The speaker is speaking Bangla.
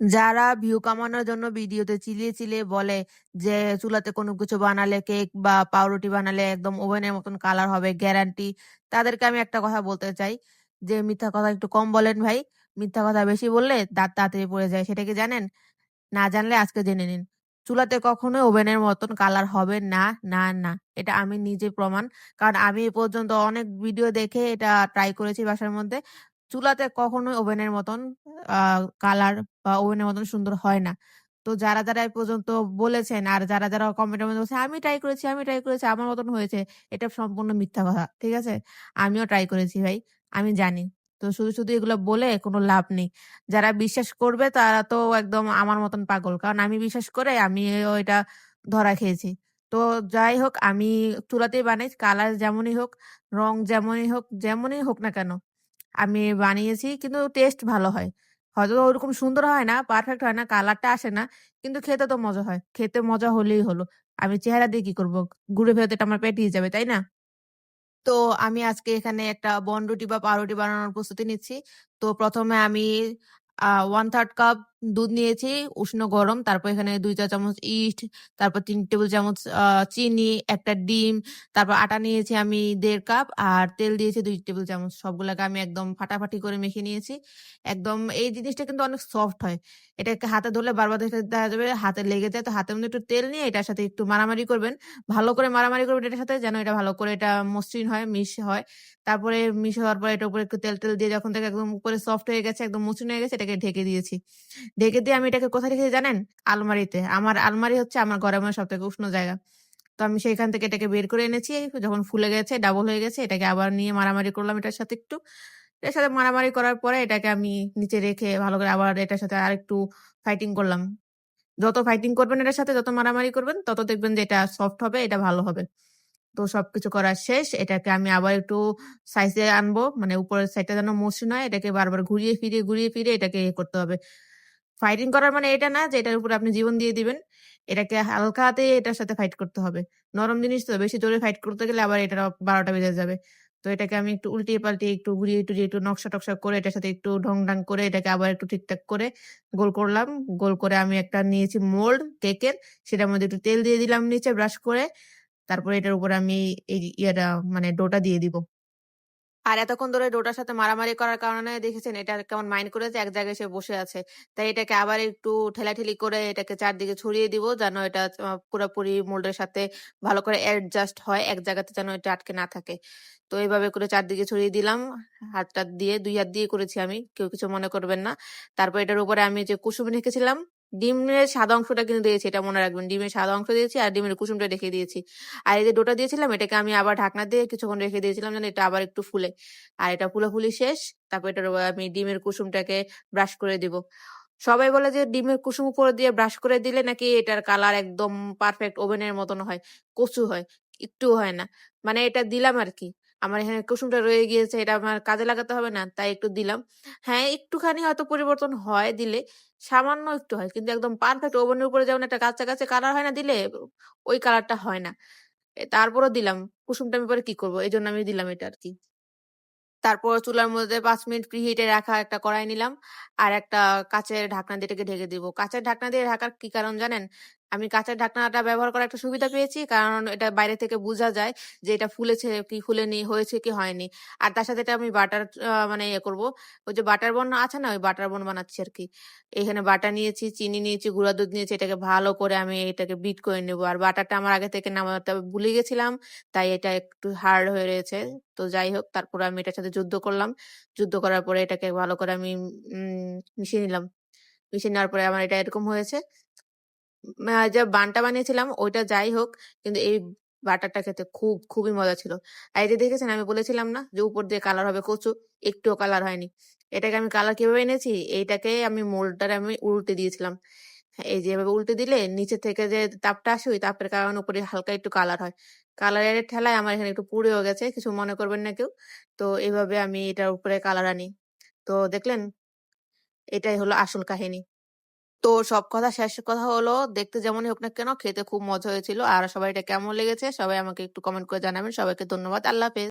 যারা ভিউ কামানোর জন্য ভিডিওতে চিলিয়ে, চিলিয়ে বলে যে চুলাতে কোনো কিছু বানালে কেক বা পাউরুটি বানালে একদম ওভেনের মতন কালার হবে গ্যারান্টি। তাদেরকে আমি একটা কথা বলতে চাই যে মিথ্যা কথা একটু কম বলেন ভাই। মিথ্যা কথা বেশি বললে দাঁত তাড়াতাড়ি পড়ে যায়। সেটা কি জানেন? না জানলে আজকে জেনে নিন। চুলাতে কখনোই ওভেনের মতন কালার হবে না, না, না। এটা আমি নিজে প্রমাণ। কারণ আমি এ পর্যন্ত অনেক ভিডিও দেখে এটা ট্রাই করেছি বাসার মধ্যে। চুলাতে কখনোই ওভেনের মতন আ কালার বা ওভেনের মতন সুন্দর হয় না। তো যারা, যারা এ পর্যন্ত বলেছেন আর যারা, যারা কমেন্টের মধ্যে বলছে, "আমি ট্রাই করেছি, আমি ট্রাই করেছি, আমার মতন হয়েছে।" এটা সম্পূর্ণ মিথ্যা কথা। ঠিক আছে? আমিও ট্রাই করেছি ভাই। আমি জানি। তো শুধু, শুধু এগুলো বলে কোনো লাভ নেই। যারা বিশ্বাস করবে তারা তো একদম আমার মতন পাগল। কারণ আমি বিশ্বাস করে আমিও এটা ধরা খেয়েছি। তো যাই হোক আমি চুলাতেই বানাই। কালার যেমনই হোক, রং যেমনই হোক, যেমনই হোক না কেন, আমি বানিয়েছি কিন্তু টেস্ট ভালো হয়। হয়তো ওরকম সুন্দর হয় না, পারফেক্ট হয় না, কালারটা আসে না। কিন্তু খেতে তো মজা হয়। খেতে মজা হলেই হলো। আমি চেহারা দিয়ে কি করব ঘুরে ফেরত এটা আমার পেটিয়ে যাবে, তাই না? তো আমি আজকে এখানে একটা বনরুটি বা পাউরুটি বানানোর প্রস্তুতি নিচ্ছি। তো প্রথমে আমি ওয়ান থার্ড কাপ দুধ নিয়েছি উষ্ণ গরম। তারপর এখানে ২ চা চামচ ইস্ট, তারপর তিন টেবিল চামচ চিনি, একটা ডিম, তারপর আটা নিয়েছি আমি দেড় কাপ আর তেল দিয়েছি ২ টেবিল চামচ। সবগুলাকে আমি একদম ফাটাফাটি করে মেখে নিয়েছি। একদম এই জিনিসটা কিন্তু অনেক সফট হয়। এটাকে হাতে ধরলে বারবার দেখা যাবে হাতে লেগে যায়। তো হাতের মধ্যে একটু তেল নিয়ে এটার সাথে একটু মারামারি করবেন। ভালো করে মারামারি করবেন এটার সাথে যেন এটা ভালো করে এটা মসৃণ হয়, মিশ হয়। তারপরে মিশ হওয়ার পরে এটার উপরে একটু তেল, তেল দিয়ে যখন থেকে একদম উপরে সফট হয়ে গেছে, একদম মসৃণ হয়ে গেছে এটাকে ঢেকে দিয়েছি। ঢেকে দিয়ে আমি এটাকে কোথায় রেখেছি জানেন? আলমারিতে। আমার আলমারি হচ্ছে আমার ঘরের মধ্যে সব থেকে উষ্ণ জায়গা। তো আমি সেইখান থেকে এটাকে বের করে এনেছি। যখন ফুলে গেছে, ডাবল হয়ে গেছে এটাকে আবার নিয়ে মারামারি করলাম এটার সাথে একটু। এটার সাথে মারামারি করার পরে এটাকে আমি নিচে রেখে ভালো করে আবার এটার সাথে আরেকটু ফাইটিং করলাম। যত ফাইটিং করবেন এটার সাথে, যত মারামারি করবেন তত দেখবেন যে এটা সফট হবে, এটা ভালো হবে। তো সবকিছু করা শেষ। এটাকে আমি আবার একটু সাইজে আনব। মানে উপরের সাইডটা যেন মসৃণ হয়। এটাকে বারবার ঘুরিয়ে ফিরিয়ে, ঘুরিয়ে ফিরিয়ে এটাকে ইয়ে করতে হবে। ফাইটিং করার মানে এটা না যে এটার উপরে আপনি জীবন দিয়ে দিবেন। এটাকে হালকা হাতে এটার সাথে ফাইট করতে হবে। নরম জিনিস তো, বেশি জোরে ফাইট করতে গেলে আবার এটা বারোটা বেজে যাবে। তো এটাকে আমি একটু উল্টিয়ে পাল্টিয়ে একটু ঘুরিয়ে টুরিয়ে একটু নকশা-টকশা করে এটার সাথে একটু ঢং-ঢাং করে এটাকে আবার একটু ঠিকঠাক করে গোল করলাম। গোল করে আমি একটা নিয়েছি মোল্ড কেকের। সেটার মধ্যে একটু তেল দিয়ে দিলাম নিচে ব্রাশ করে। তারপরে এটার উপরে আমি এই ইয়েটা মানে ডোটা দিয়ে দিব। আর এতক্ষণ ধরে ডোটার সাথে মারামারি করার কারণে দেখেছেন এটা কেমন মাইন্ড করেছে এক জায়গায় সে বসে আছে। তাই এটাকে আবার একটু ঠেলাঠেলি করে এটাকে চারদিকে ছড়িয়ে দিব যেন এটা পুরোপুরি মোল্ডের সাথে ভালো করে অ্যাডজাস্ট হয়। এক জায়গাতে যেন এটা আটকে না থাকে। তো এইভাবে করে চারদিকে ছড়িয়ে দিলাম। হাত-টাত দিয়ে দুই হাত দিয়ে করেছি আমি। কেউ কিছু মনে করবেন না। তারপর এটার উপরে আমি যে কুসুম রেখেছিলাম, ডিমের সাদা অংশটা কিন্তু দিয়েছি, এটা মনে রাখবেন। ডিমের সাদা অংশ দিয়েছি আর ডিমের কুসুমটা রেখে দিয়েছি। আর এই যে ডোটা দিয়েছিলাম, এটাকে আমি আবার ঢাকনা দিয়ে কিছুক্ষণ রেখে দিয়েছিলাম যেন এটা আবার একটু ফুলে। আর এটা ফুলাফুলি শেষ। তারপর এটার আমি ডিমের কুসুমটাকে ব্রাশ করে দিব। সবাই বলে যে ডিমের কুসুম উপরে দিয়ে ব্রাশ করে দিলে নাকি এটার কালার একদম পারফেক্ট ওভেনের মতন হয়। কচু হয়। একটুও হয় না। মানে এটা দিলাম আরকি। আমার এখানে কুসুমটা রয়ে গিয়েছে এটা আমার কাজে লাগাতে হবে না। তাই একটু দিলাম। হ্যাঁ, একটুখানি হয়তো পরিবর্তন হয় দিলে। সামান্য একটু হয়। কিন্তু একদম পারফেক্ট ওভেনের উপরে যেমন একটা কাঁচা, কাঁচা কালার হয় না দিলে? ওই কালারটা হয় না। তারপরেও দিলাম। কুসুমটা আমি পরে কি করব? এজন্য আমি দিলাম এটা আর কি তারপর চুলার মধ্যে পাঁচ মিনিট প্রিহিটে রাখা একটা কড়াই নিলাম। আর একটা কাঁচের ঢাকনা দিয়ে এটাকে ঢেকে দিব। কাঁচের ঢাকনা দিয়ে ঢাকার কি কারণ জানেন? আমি কাঁচের ঢাকনাটা ব্যবহার করার একটা সুবিধা পেয়েছি। কারণ এটা বাইরে থেকে বোঝা যায় যে এটা ফুলেছে কি ফুলেনি, হয়েছে কি হয়নি। আর তার সাথে এটা আমি বাটার মানে ইয়ে করব ওই যে বাটার বন আছে না? ওই বাটার বন বানাচ্ছি আর কি এখানে বাটার নিয়েছি, চিনি নিয়েছি, গুঁড়া দুধ নিয়েছি। এটাকে ভালো করে আমি এটাকে বিট করে নেব আর বাটারটা আমার আগে থেকে নামাতে ভুলে গেছিলাম। তাই এটা একটু হার্ড হয়ে রয়েছে। তো যাই হোক তারপরে আমি এটার সাথে যুদ্ধ করলাম। যুদ্ধ করার পরে এটাকে ভালো করে আমি মিশিয়ে নিলাম। মিশিয়ে নেওয়ার পরে আমার এটা এরকম হয়েছে। আ বানটা বানিয়েছিলাম ওইটা যাই হোক কিন্তু এই বাটারটা খেতে খুব, খুবই মজা ছিল। আর এই যে দেখেছেন আমি বলেছিলাম না যে উপর দিয়ে কালার হবে কচু? একটুও কালার হয়নি। এটাকে আমি কালার কীভাবে এনেছি? এইটাকে আমি মোল্ডটারে আমি উল্টে দিয়েছিলাম। এই যে এভাবে উল্টে দিলে নিচে থেকে যে তাপটা আসে ওই তাপের কারণে উপরে হালকা একটু কালার হয়। কালারের ঠেলায় আমার এখানে একটু পুড়েও গেছে। কিছু মনে করবেন না কেউ। তো এভাবে আমি এটার উপরে কালার আনি। তো দেখলেন? এটাই হলো আসল কাহিনী। তো সব কথা শেষ কথা হলো, দেখতে যেমনই হোক না কেন, খেতে খুব মজা হয়েছিল। আর সবাই এটা কেমন লেগেছে, সবাই আমাকে একটু কমেন্ট করে জানাবেন। সবাইকে ধন্যবাদ। আল্লাহ হাফেজ।